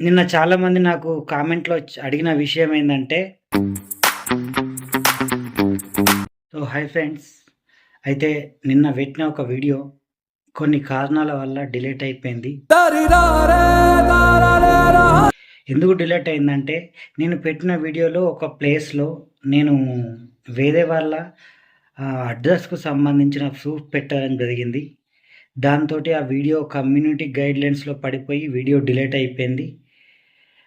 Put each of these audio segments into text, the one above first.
నిన్న చాలామంది నాకు కామెంట్‌లో అడిగిన విషయం ఏంటంటే సో హై ఫ్రెండ్స్. అయితే నిన్న పెట్టిన ఒక వీడియో కొన్ని కారణాల వల్ల డిలేట్ అయిపోయింది. ఎందుకు డిలేట్ అయిందంటే నేను పెట్టిన వీడియోలో ఒక ప్లేస్‌లో నేను వేరే వాళ్ళ అడ్రస్‌కు సంబంధించిన ప్రూఫ్ పెట్టడం జరిగింది. దాంతోటి ఆ వీడియో కమ్యూనిటీ గైడ్‌లైన్స్‌లో పడిపోయి వీడియో డిలేట్ అయిపోయింది.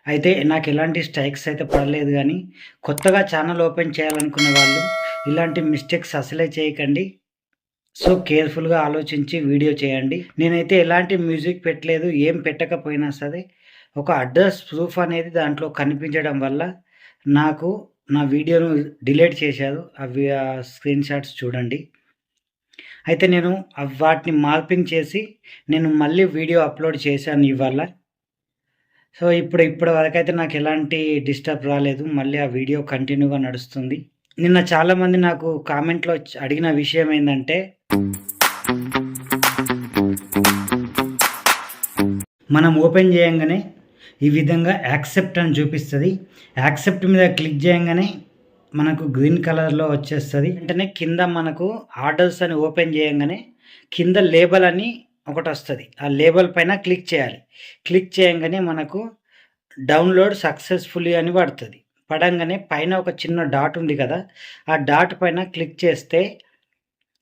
అయితే నాకు ఎలాంటి స్ట్రైక్స్ అయితే పడలేదు కానీ కొత్తగా ఛానల్ ఓపెన్ చేయాలనుకునే వాళ్ళు ఇలాంటి మిస్టేక్స్ అసలే చేయకండి. సో కేర్‌ఫుల్‌గా ఆలోచించి వీడియో చేయండి. నేనైతే ఎలాంటి మ్యూజిక్ పెట్టలేదు. ఏం పెట్టకపోయినా సరే ఒక అడ్రస్ ప్రూఫ్ అనేది దాంట్లో కనిపించడం వల్ల నాకు నా వీడియోను డిలీట్ చేశారు. అవి ఆ స్క్రీన్ షాట్స్ చూడండి. అయితే నేను వాటిని మార్పింగ్ చేసి నేను మళ్ళీ వీడియో అప్‌లోడ్ చేశాను ఇవాళ. సో ఇప్పుడు ఇప్పటి వరకైతే నాకు ఎలాంటి డిస్టర్బ్ రాలేదు. మళ్ళీ ఆ వీడియో కంటిన్యూగా నడుస్తుంది. నిన్న చాలామంది నాకు కామెంట్‌లో అడిగిన విషయం ఏంటంటే మనం ఓపెన్ చేయంగానే ఈ విధంగా యాక్సెప్ట్ అని చూపిస్తుంది యాక్సెప్ట్ మీద క్లిక్ చేయంగానే మనకు గ్రీన్ కలర్‌లో వచ్చేస్తుంది వెంటనే కింద మనకు ఆర్డర్స్ అని ఓపెన్ చేయంగానే కింద లేబల్ అని ఒకటి వస్తుంది ఆ లేబుల్ పైన క్లిక్ చేయాలి. క్లిక్ చేయంగానే మనకు డౌన్‌లోడ్ సక్సెస్‌ఫుల్లీ అని పడుతుంది పడంగానే పైన ఒక చిన్న డాట్ ఉంది కదా! ఆ డాట్ పైన క్లిక్ చేస్తే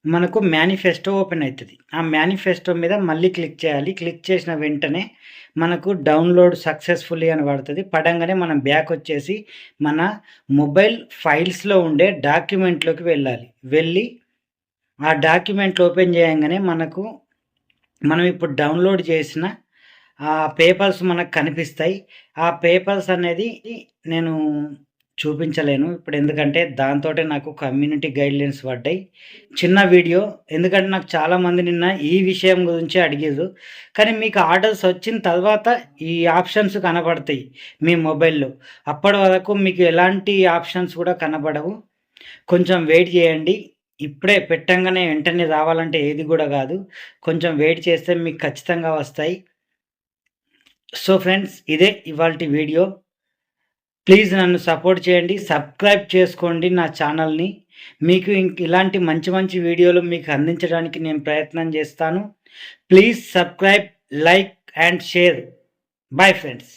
మనకు మేనిఫెస్టో ఓపెన్ అవుతుంది ఆ మేనిఫెస్టో మీద మళ్ళీ క్లిక్ చేయాలి. క్లిక్ చేసిన వెంటనే మనకు డౌన్‌లోడ్ సక్సెస్‌ఫుల్లీ అని పడుతుంది పడంగానే మనం బ్యాక్ వచ్చేసి మన మొబైల్ ఫైల్స్‌లో ఉండే డాక్యుమెంట్‌లోకి వెళ్ళాలి. వెళ్ళి ఆ డాక్యుమెంట్ ఓపెన్ చేయంగానే మనకు మనం ఇప్పుడు డౌన్‌లోడ్ చేసిన ఆ పేపర్స్ మనకు కనిపిస్తాయి. ఆ పేపర్స్ అనేది నేను చూపించలేను. ఇప్పుడు ఎందుకంటే దాంతోటే నాకు కమ్యూనిటీ గైడ్‌లైన్స్ పడ్డాయి. చిన్న వీడియో ఎందుకంటే నాకు చాలామంది నిన్న ఈ విషయం గురించి అడిగిర్రు. కానీ మీకు ఆర్డర్స్ వచ్చిన తర్వాత ఈ ఆప్షన్స్ కనబడతాయి మీ మొబైల్‌లో. అప్పటి వరకు మీకు ఎలాంటి ఆప్షన్స్ కూడా కనబడవు కొంచెం వెయిట్ చేయండి. ఇప్పుడే పెట్టంగానే వెంటనే రావాలంటే ఏది కూడా కాదు. కొంచెం వెయిట్ చేస్తే మీకు ఖచ్చితంగా వస్తాయి. సో ఫ్రెండ్స్ ఇదే ఇవాల్టి వీడియో. ప్లీజ్ నన్ను సపోర్ట్ చేయండి. సబ్స్క్రైబ్ చేసుకోండి నా ఛానల్‌ని. మీకు ఇలాంటి మంచి మంచి వీడియోలు మీకు అందించడానికి నేను ప్రయత్నం చేస్తాను. Please subscribe, like and share. Bye friends.